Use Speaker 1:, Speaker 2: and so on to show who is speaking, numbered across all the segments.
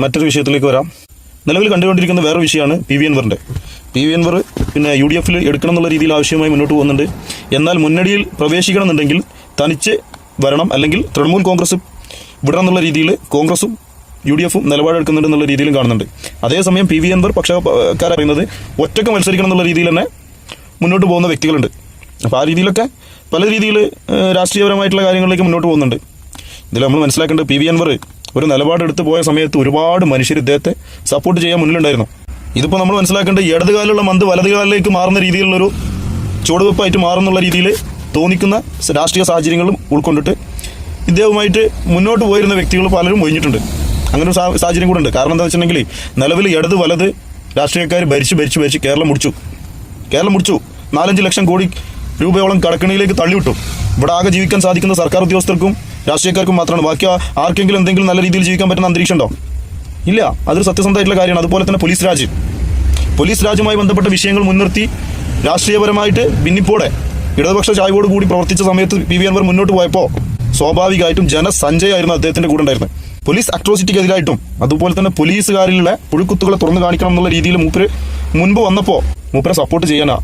Speaker 1: മറ്റൊരു വിഷയത്തിലേക്ക് വരാം. നിലവിൽ കണ്ടുകൊണ്ടിരിക്കുന്ന വേറെ വിഷയമാണ് പി വി എൻവറിന്റെ പി വി എൻവർ പിന്നെ യു ഡി എഫിൽ എടുക്കണം എന്നുള്ള രീതിയിൽ ആവശ്യമായി മുന്നോട്ട് പോകുന്നുണ്ട്. എന്നാൽ മുന്നണിയിൽ പ്രവേശിക്കണമെന്നുണ്ടെങ്കിൽ തനിച്ച് വരണം അല്ലെങ്കിൽ തൃണമൂൽ കോൺഗ്രസ് വിടണം എന്നുള്ള രീതിയിൽ കോൺഗ്രസും യു ഡി എഫും നിലപാടെടുക്കുന്നുണ്ട് എന്നുള്ള രീതിയിലും കാണുന്നുണ്ട്. അതേസമയം പി വി എൻവർ പക്ഷക്കാർ പറയുന്നത് ഒറ്റയ്ക്ക് മത്സരിക്കണം എന്നുള്ള രീതിയിൽ തന്നെ മുന്നോട്ട് പോകുന്ന വ്യക്തികളുണ്ട്. അപ്പോൾ ആ രീതിയിലൊക്കെ പല രീതിയിൽ രാഷ്ട്രീയപരമായിട്ടുള്ള കാര്യങ്ങളിലേക്ക് മുന്നോട്ട് പോകുന്നുണ്ട്. ഇതിൽ നമ്മൾ മനസ്സിലാക്കേണ്ടത് പി വി അൻവർ ഒരു നിലപാടെടുത്ത് പോയ സമയത്ത് ഒരുപാട് മനുഷ്യർ ഇദ്ദേഹത്തെ സപ്പോർട്ട് ചെയ്യാൻ മുന്നിലുണ്ടായിരുന്നു. ഇതിപ്പോൾ നമ്മൾ മനസ്സിലാക്കേണ്ടത് ഇടതുകാലുള്ള മന്ത് വലതുകാലിലേക്ക് മാറുന്ന രീതിയിലുള്ളൊരു ചുവടുവെപ്പായിട്ട് മാറുന്നുള്ള രീതിയിൽ തോന്നിക്കുന്ന രാഷ്ട്രീയ സാഹചര്യങ്ങളും ഉൾക്കൊണ്ടിട്ട് ഇദ്ദേഹവുമായിട്ട് മുന്നോട്ട് പോയിരുന്ന വ്യക്തികൾ പലരും ഒഴിഞ്ഞിട്ടുണ്ട്. അങ്ങനെ ഒരു സാഹചര്യം കൂടെ ഉണ്ട്. കാരണം എന്താ വെച്ചിട്ടുണ്ടെങ്കിൽ നിലവിൽ ഇടത് വലത് രാഷ്ട്രീയക്കാർ ഭരിച്ച് ഭരിച്ച് ഭരിച്ച് കേരളം മുടിച്ചു. കേരളം മുടിച്ചു. നാലഞ്ച് ലക്ഷം കോടി രൂപയോളം കടക്കണിയിലേക്ക് തള്ളിവിട്ടു. ഇവിടെ ആകെ ജീവിക്കാൻ സാധിക്കുന്ന സർക്കാർ ഉദ്യോഗസ്ഥർക്കും രാഷ്ട്രീയക്കാർക്കും മാത്രമാണ്. ബാക്കി ആർക്കെങ്കിലും എന്തെങ്കിലും നല്ല രീതിയിൽ ജീവിക്കാൻ പറ്റുന്ന അന്തരീക്ഷം ഉണ്ടോ ഇല്ല. അതൊരു സത്യസന്ധമായിട്ടുള്ള കാര്യമാണ്. അതുപോലെ തന്നെ പോലീസ് രാജ്. പോലീസ് രാജുമായി ബന്ധപ്പെട്ട വിഷയങ്ങൾ മുൻനിർത്തി രാഷ്ട്രീയപരമായിട്ട് ഭിന്നിപ്പോടെ ഇടതുപക്ഷ ചായ്വോട് കൂടി പ്രവർത്തിച്ച സമയത്ത് പി വി അൻവർ മുന്നോട്ട് പോയപ്പോൾ സ്വാഭാവികമായിട്ടും ജനസഞ്ചയായിരുന്നു അദ്ദേഹത്തിന്റെ കൂടെ ഉണ്ടായിരുന്നത്. പോലീസ് അട്രോസിറ്റിക്കെതിരായിട്ടും അതുപോലെ തന്നെ പോലീസുകാരിലുള്ള പുഴുക്കുത്തുകളെ തുറന്നു കാണിക്കണം എന്നുള്ള രീതിയിൽ മൂപ്പര് മുൻപ് വന്നപ്പോൾ മൂപ്പരെ സപ്പോർട്ട് ചെയ്യാനാ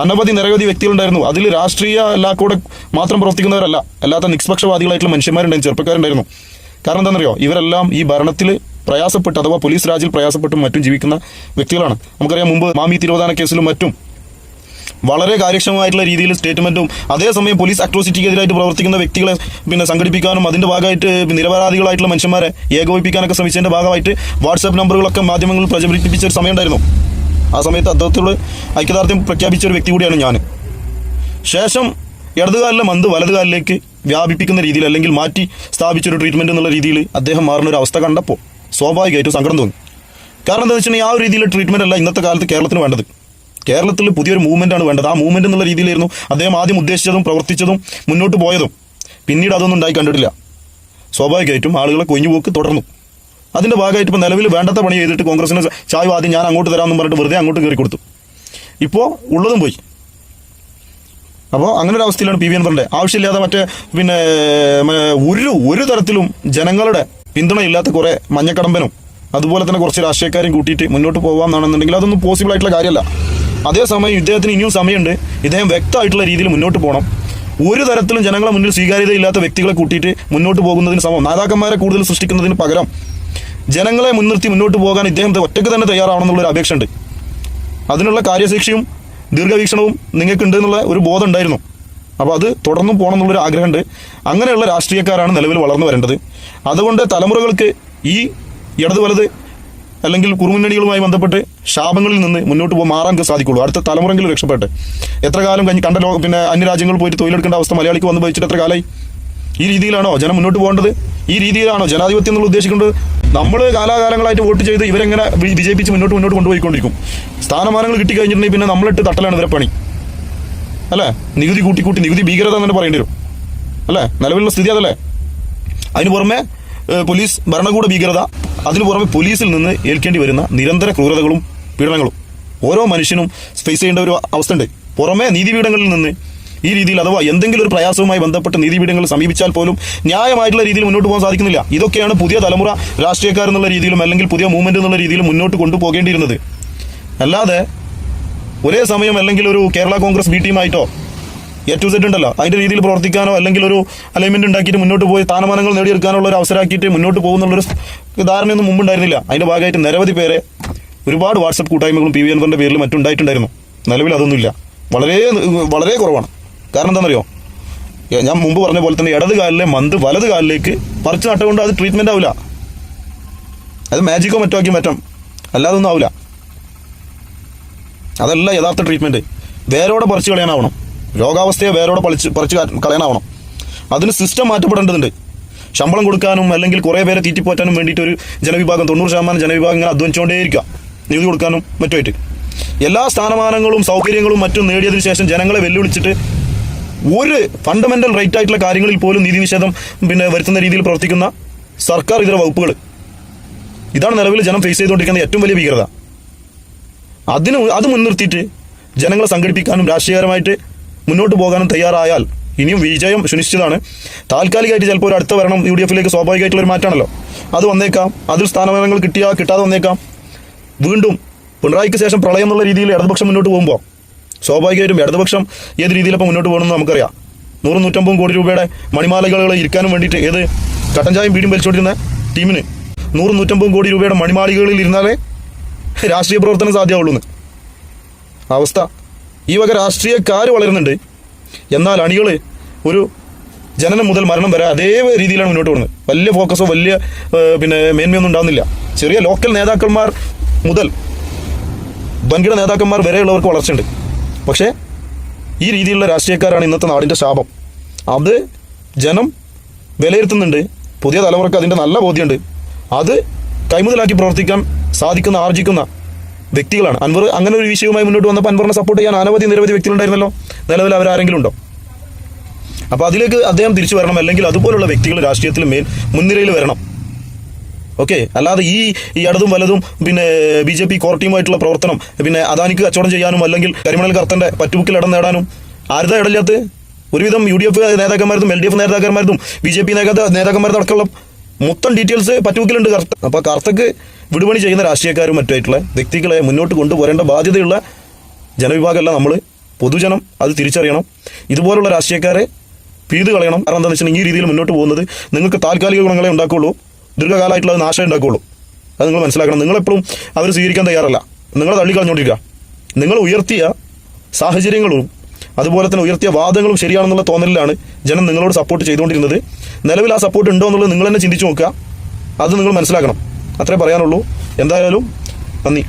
Speaker 1: അനവധി നിരവധി വ്യക്തികളുണ്ടായിരുന്നു. അതിൽ രാഷ്ട്രീയ എല്ലാ കൂടെ മാത്രം പ്രവർത്തിക്കുന്നവരല്ല. അല്ലാത്ത നിഷ്പക്ഷവാദികളായിട്ടുള്ള മനുഷ്യന്മാരുണ്ടായിരുന്നു ചെറുപ്പക്കാരുണ്ടായിരുന്നു. കാരണം എന്താണെന്നറിയോ? ഇവരെല്ലാം ഈ ഭരണത്തിൽ പ്രയാസപ്പെട്ട് അഥവാ പോലീസ് രാജിൽ പ്രയാസപ്പെട്ടും മറ്റും ജീവിക്കുന്ന വ്യക്തികളാണ്. നമുക്കറിയാം മുമ്പ് മാമി തിരുവോധാന കേസിലും മറ്റും വളരെ കാര്യക്ഷമമായിട്ടുള്ള രീതിയിൽ സ്റ്റേറ്റ്മെന്റും അതേസമയം പോലീസ് അട്രോസിറ്റിക്കെതിരായിട്ട് പ്രവർത്തിക്കുന്ന വ്യക്തികളെ പിന്നെ സംഘടിപ്പിക്കാനും അതിന്റെ ഭാഗമായിട്ട് നിരപരാധികളായിട്ടുള്ള മനുഷ്യന്മാരെ ഏകോപിപ്പിക്കാനൊക്കെ ശ്രമിച്ചതിന്റെ ഭാഗമായിട്ട് വാട്സാപ്പ് നമ്പറുകളൊക്കെ മാധ്യമങ്ങളിൽ പ്രചരിപ്പിച്ച ഒരു സമയം ഉണ്ടായിരുന്നു ആ സമയത്ത് അദ്ദേഹത്തോട് ഐക്യദാർഢ്യം പ്രഖ്യാപിച്ച ഒരു വ്യക്തി കൂടിയാണ് ഞാൻ. ശേഷം ഇടതുകാലിലെ മന്ത് വലതുകാലിലേക്ക് വ്യാപിപ്പിക്കുന്ന രീതിയിൽ അല്ലെങ്കിൽ മാറ്റി സ്ഥാപിച്ച ഒരു ട്രീറ്റ്മെന്റ് എന്നുള്ള രീതിയിൽ അദ്ദേഹം മാറുന്ന ഒരു അവസ്ഥ കണ്ടപ്പോൾ സ്വാഭാവികമായിട്ടും സങ്കടം തോന്നി. കാരണം എന്താ വെച്ചിട്ടുണ്ടെങ്കിൽ ആ ഒരു രീതിയിലുള്ള ട്രീറ്റ്മെന്റ് അല്ല ഇന്നത്തെ കാലത്ത് കേരളത്തിന് വേണ്ടത്. കേരളത്തിൽ പുതിയൊരു ആണ് വേണ്ടത്. ആ മൂവ്മെന്റ് എന്നുള്ള രീതിയിലായിരുന്നു അദ്ദേഹം ആദ്യം ഉദ്ദേശിച്ചതും പ്രവർത്തിച്ചതും മുന്നോട്ട് പോയതും. പിന്നീട് അതൊന്നും ഉണ്ടായി കണ്ടിട്ടില്ല. സ്വാഭാവികമായിട്ടും ആളുകളെ കൊഞ്ഞുപോക്ക് തുടർന്നു. അതിന്റെ ഭാഗമായിട്ട് ഇപ്പോൾ നിലവിൽ വേണ്ടത്ത പണി ചെയ്തിട്ട് കോൺഗ്രസിന് ചായ ആദ്യം ഞാൻ അങ്ങോട്ട് തരാമെന്ന് പറഞ്ഞിട്ട് വെറുതെ അങ്ങോട്ട് കയറി കൊടുത്തു. ഇപ്പോൾ ഉള്ളതും പോയി. അപ്പോൾ അങ്ങനെ ഒരു അവസ്ഥയിലാണ് പി വി അൻവറിന്റെ. ആവശ്യമില്ലാതെ മറ്റേ പിന്നെ ഒരു ഒരു തരത്തിലും ജനങ്ങളുടെ പിന്തുണയില്ലാത്ത കുറേ മഞ്ഞക്കടമ്പനും അതുപോലെ തന്നെ കുറച്ച് രാഷ്ട്രീയക്കാരും കൂട്ടിയിട്ട് മുന്നോട്ട് പോകാമെന്നാണെന്നുണ്ടെങ്കിൽ അതൊന്നും പോസിബിൾ ആയിട്ടുള്ള കാര്യമല്ല. അതേസമയം ഇദ്ദേഹത്തിന് ഇനിയും സമയമുണ്ട്. ഇദ്ദേഹം വ്യക്തമായിട്ടുള്ള രീതിയിൽ മുന്നോട്ട് പോകണം ഒരു തരത്തിലും ജനങ്ങളെ മുന്നിൽ സ്വീകാര്യതയില്ലാത്ത വ്യക്തികളെ കൂട്ടിയിട്ട് മുന്നോട്ട് പോകുന്നതിന് സമയം നേതാക്കന്മാരെ കൂടുതൽ സൃഷ്ടിക്കുന്നതിന് പകരം ജനങ്ങളെ മുൻനിർത്തി മുന്നോട്ട് പോകാൻ ഇദ്ദേഹം ഒറ്റയ്ക്ക് തന്നെ തയ്യാറാവണം ഒരു അപേക്ഷ ഉണ്ട് അതിനുള്ള കാര്യശേഷിയും ദീർഘവീക്ഷണവും നിങ്ങൾക്കുണ്ട് എന്നുള്ള ഒരു ബോധം ഉണ്ടായിരുന്നു അപ്പോൾ അത് തുടർന്നും പോകണം എന്നുള്ളൊരു ആഗ്രഹമുണ്ട്. അങ്ങനെയുള്ള രാഷ്ട്രീയക്കാരാണ് നിലവിൽ വളർന്നു വരേണ്ടത്. അതുകൊണ്ട് തലമുറകൾക്ക് ഈ ഇടത് വലത് അല്ലെങ്കിൽ കുറുമുന്നണികളുമായി ബന്ധപ്പെട്ട് ശാപങ്ങളിൽ നിന്ന് മുന്നോട്ട് പോകാൻ മാറാൻ സാധിക്കുള്ളൂ. അടുത്ത തലമുറയെങ്കിലും രക്ഷപ്പെട്ട്. എത്ര കാലം കഴിഞ്ഞ് കണ്ട ലോകം പിന്നെ അന്യരാജ്യങ്ങളിൽ പോയിട്ട് തൊഴിലെടുക്കേണ്ട അവസ്ഥ മലയാളിക്ക് വന്ന് ഭവിച്ചിട്ട് എത്ര കാലമായി? ഈ രീതിയിലാണോ ജനം മുന്നോട്ട് പോകേണ്ടത്? ഈ രീതിയിലാണോ ജനാധിപത്യം എന്നുള്ള ഉദ്ദേശിക്കുന്നത്? നമ്മൾ കാലാകാലങ്ങളായിട്ട് വോട്ട് ചെയ്ത് ഇവരെങ്ങനെ വിജയിപ്പിച്ച് മുന്നോട്ട് മുന്നോട്ട് കൊണ്ടുപോയിക്കൊണ്ടിരിക്കും. സ്ഥാനമാനങ്ങൾ കിട്ടിക്കഴിഞ്ഞിട്ടുണ്ടെങ്കിൽ പിന്നെ നമ്മളിട്ട് തട്ടലാണ് ഇവരെ പണി. അല്ലേ? നികുതി കൂട്ടി കൂട്ടി നികുതി ഭീകരത എന്ന് പറയേണ്ടി വരും. അല്ലേ? നിലവിലുള്ള സ്ഥിതി അതല്ലേ? അതിന് പുറമെ പോലീസ് ഭരണകൂട ഭീകരത അതിനു പുറമെ പോലീസിൽ നിന്ന് ഏൽക്കേണ്ടി വരുന്ന നിരന്തര ക്രൂരതകളും പീഡനങ്ങളും. ഓരോ മനുഷ്യനും ഫേസ് ചെയ്യേണ്ട ഒരു അവസ്ഥയുണ്ട് പുറമെ നീതിപീഠങ്ങളിൽ നിന്ന് ഈ രീതിയിൽ അഥവാ എന്തെങ്കിലും ഒരു പ്രയാസവുമായി ബന്ധപ്പെട്ട് നീതിപീഠങ്ങൾ സമീപിച്ചാൽ പോലും ന്യായമായിട്ടുള്ള രീതിയിൽ മുന്നോട്ട് പോകാൻ സാധിക്കുന്നില്ല. ഇതൊക്കെയാണ് പുതിയ തലമുറ രാഷ്ട്രീയക്കാർ എന്നുള്ള രീതിയിലും അല്ലെങ്കിൽ പുതിയ മൂവ്മെന്റ് എന്നുള്ള രീതിയിലും മുന്നോട്ട് കൊണ്ടുപോകേണ്ടിയിരുന്നത്. അല്ലാതെ ഒരേ സമയം അല്ലെങ്കിൽ ഒരു കേരള കോൺഗ്രസ് ബി ടീമായിട്ടോ എ ടു സെറ്റ് ഉണ്ടല്ലോ അതിന്റെ രീതിയിൽ പ്രവർത്തിക്കാനോ അല്ലെങ്കിൽ ഒരു അലൈൻമെന്റ് ഉണ്ടാക്കിയിട്ട് മുന്നോട്ട് പോയി സ്ഥാനമാനങ്ങൾ നേടിയെടുക്കാനുള്ള ഒരു അവസരമാക്കിയിട്ട് മുന്നോട്ട് പോകുന്നുള്ളൊരു ധാരണയൊന്നും മുമ്പ് ഉണ്ടായിരുന്നില്ല അതിന്റെ ഭാഗമായിട്ട് നിരവധി പേരെ ഒരുപാട് വാട്സപ്പ് കൂട്ടായ്മകളും പി വി എൻവറിന്റെ പേരിൽ പേരിലും മറ്റുണ്ടായിട്ടുണ്ടായിരുന്നു നിലവിൽ അതൊന്നുമില്ല. വളരെ വളരെ കുറവാണ്. കാരണം എന്താണെന്നറിയോ? ഞാൻ മുമ്പ് പറഞ്ഞ പോലെ തന്നെ ഇടത് കാലിലെ മന്ത് വലത് കാലിലേക്ക് പറിച്ചു നട്ടുകൊണ്ട് അത് ട്രീറ്റ്മെന്റ് ആവില്ല അത് മാജിക്കോ മറ്റോ ആക്കി മാറ്റാം അല്ലാതെ ഒന്നും ആവില്ല അതല്ല യഥാർത്ഥ ട്രീറ്റ്മെന്റ് വേരോടെ പറിച്ച് കളയാനാവണം. രോഗാവസ്ഥയെ വേരോടെ പളിച്ച് പറിച്ച് കളയാനാവണം. അതിന് സിസ്റ്റം മാറ്റപ്പെടേണ്ടതുണ്ട്. ശമ്പളം കൊടുക്കാനും അല്ലെങ്കിൽ കുറേ പേരെ തീറ്റിപ്പോറ്റാനും വേണ്ടിയിട്ട് ഒരു ജനവിഭാഗം തൊണ്ണൂറ് ശതമാനം ജനവിഭാഗം ഇങ്ങനെ അധ്വാനിച്ചുകൊണ്ടേയിരിക്കുക നികുതി കൊടുക്കാനും മറ്റുമായിട്ട് എല്ലാ സ്ഥാനമാനങ്ങളും സൗകര്യങ്ങളും മറ്റും നേടിയതിനു ശേഷം ജനങ്ങളെ വെല്ലുവിളിച്ചിട്ട് ഒരു ഫണ്ടമെന്റൽ റൈറ്റ് ആയിട്ടുള്ള കാര്യങ്ങളിൽ പോലും നീതി നിഷേധം പിന്നെ വരുത്തുന്ന രീതിയിൽ പ്രവർത്തിക്കുന്ന സർക്കാർ ഇതര വകുപ്പുകൾ. ഇതാണ് നിലവിൽ ജനം ഫേസ് ചെയ്തുകൊണ്ടിരിക്കുന്ന ഏറ്റവും വലിയ ഭീകരത. അതിന് അത് മുൻനിർത്തിയിട്ട് ജനങ്ങളെ സംഘടിപ്പിക്കാനും രാഷ്ട്രീയപരമായിട്ട് മുന്നോട്ട് പോകാനും തയ്യാറായാൽ ഇനിയും വിജയം സുനിശ്ചിതമാണ്. താൽക്കാലികമായിട്ട് ചിലപ്പോൾ ഒരു അടുത്ത വരണം യു ഡി എഫിലേക്ക് സ്വാഭാവികമായിട്ടുള്ള ഒരു മാറ്റമാണല്ലോ. അത് വന്നേക്കാം. അതിൽ സ്ഥാനമാനങ്ങൾ കിട്ടിയാ കിട്ടാതെ വന്നേക്കാം. വീണ്ടും പിണറായിക്ക് ശേഷം പ്രളയം എന്നുള്ള രീതിയിൽ ഇടതുപക്ഷം മുന്നോട്ട് പോകുമ്പോൾ സ്വാഭാവികമായിട്ടും ഇടതുപക്ഷം ഏത് രീതിയിലപ്പോൾ മുന്നോട്ട് പോകണമെന്ന് നമുക്കറിയാം. നൂറ് നൂറ്റമ്പതും കോടി രൂപയുടെ മണിമാലകൾ ഇരിക്കാനും വേണ്ടിയിട്ട് ഏത് കട്ടൻ ചായയും വീടും വലിച്ചോണ്ടിരുന്ന ടീമിന് നൂറ് നൂറ്റമ്പതും കോടി രൂപയുടെ മണിമാളികകളിൽ ഇരുന്നാലേ രാഷ്ട്രീയ പ്രവർത്തനം സാധ്യമാവുള്ളൂ അവസ്ഥ. ഈ വക രാഷ്ട്രീയക്കാർ വളരുന്നുണ്ട്. എന്നാൽ അണികൾ ഒരു ജനനം മുതൽ മരണം വരെ അതേ രീതിയിലാണ് മുന്നോട്ട് പോകുന്നത്. വലിയ ഫോക്കസോ വലിയ പിന്നെ മേന്മയൊന്നും ഉണ്ടാകുന്നില്ല ചെറിയ ലോക്കൽ നേതാക്കന്മാർ മുതൽ വൻകിട നേതാക്കന്മാർ വരെയുള്ളവർക്ക് വളർച്ചയുണ്ട്. പക്ഷേ ഈ രീതിയിലുള്ള രാഷ്ട്രീയക്കാരാണ് ഇന്നത്തെ നാടിന്റെ ശാപം. അത് ജനം വിലയിരുത്തുന്നുണ്ട്. പുതിയ തലമുറയ്ക്ക് അതിന്റെ നല്ല ബോധ്യമുണ്ട്. അത് കൈമുതലാക്കി പ്രവർത്തിക്കാൻ സാധിക്കുന്ന ആർജിക്കുന്ന വ്യക്തികളാണ്. അൻവർ അങ്ങനെ ഒരു വിഷയവുമായി മുന്നോട്ട് വന്നപ്പോൾ അൻവറിനെ സപ്പോർട്ട് ചെയ്യാൻ അനവധി നിരവധി വ്യക്തികളുണ്ടായിരുന്നല്ലോ. നിലവിൽ അവരാരെങ്കിലും ഉണ്ടോ? അപ്പോൾ അതിലേക്ക് അദ്ദേഹം തിരിച്ചു വരണം. അല്ലെങ്കിൽ അതുപോലുള്ള വ്യക്തികൾ രാഷ്ട്രീയത്തിൽ മേൽ മുൻനിരയിൽ വരണം. ഓക്കെ അല്ലാതെ ഈ ഈ ഇടതും വലതും പിന്നെ ബി ജെ പി കോർ പ്രവർത്തനം പിന്നെ അദാനിക്ക് കച്ചവടം ചെയ്യാനും അല്ലെങ്കിൽ കരിമണൽ കർത്തന്റെ പറ്റുബുക്കിൽ ഇടം നേടാനും ആരുടെ ഇടമില്ലാത്ത ഒരുവിധം യു ഡി എഫ് നേതാക്കന്മാരും എൽ ഡി എഫ് നേതാക്കന്മാരും ബി ജെ പി നേതാക്കന്മാരും അടക്കമുള്ള മൊത്തം ഡീറ്റെയിൽസ് പറ്റുബുക്കിലുണ്ട് കർത്ത അപ്പോൾ കർത്തക്ക് വിടുപണി ചെയ്യുന്ന രാഷ്ട്രീയക്കാരും മറ്റായിട്ടുള്ള വ്യക്തികളെ മുന്നോട്ട് കൊണ്ടുപോരേണ്ട ബാധ്യതയുള്ള ജനവിഭാഗമല്ല നമ്മൾ പൊതുജനം അത് തിരിച്ചറിയണം. ഇതുപോലുള്ള രാഷ്ട്രീയക്കാരെ പിഴുത് കളയണം കാരണം എന്താണെന്ന് വെച്ചിട്ടുണ്ടെങ്കിൽ ഈ രീതിയിൽ മുന്നോട്ട് പോകുന്നത് നിങ്ങൾക്ക് താൽക്കാലിക ഗുണങ്ങളെ ഉണ്ടാക്കുകയുള്ളൂ ദീർഘകാലമായിട്ടുള്ള നാശം ഉണ്ടാക്കുകയുള്ളൂ. അത് നിങ്ങൾ മനസ്സിലാക്കണം. നിങ്ങളെപ്പോഴും അവർ സ്വീകരിക്കാൻ തയ്യാറല്ല. നിങ്ങളെ തള്ളിക്കളഞ്ഞുകൊണ്ടിരിക്കുക നിങ്ങൾ ഉയർത്തിയ സാഹചര്യങ്ങളും അതുപോലെ തന്നെ ഉയർത്തിയ വാദങ്ങളും ശരിയാണെന്നുള്ള തോന്നലിലാണ് ജനം നിങ്ങളോട് സപ്പോർട്ട് ചെയ്തുകൊണ്ടിരുന്നത്. നിലവിൽ ആ സപ്പോർട്ട് ഉണ്ടോ എന്നുള്ളത് നിങ്ങൾ തന്നെ ചിന്തിച്ചു നോക്കുക. അത് നിങ്ങൾ മനസ്സിലാക്കണം. അത്രേ പറയാനുള്ളൂ. എന്തായാലും നന്ദി.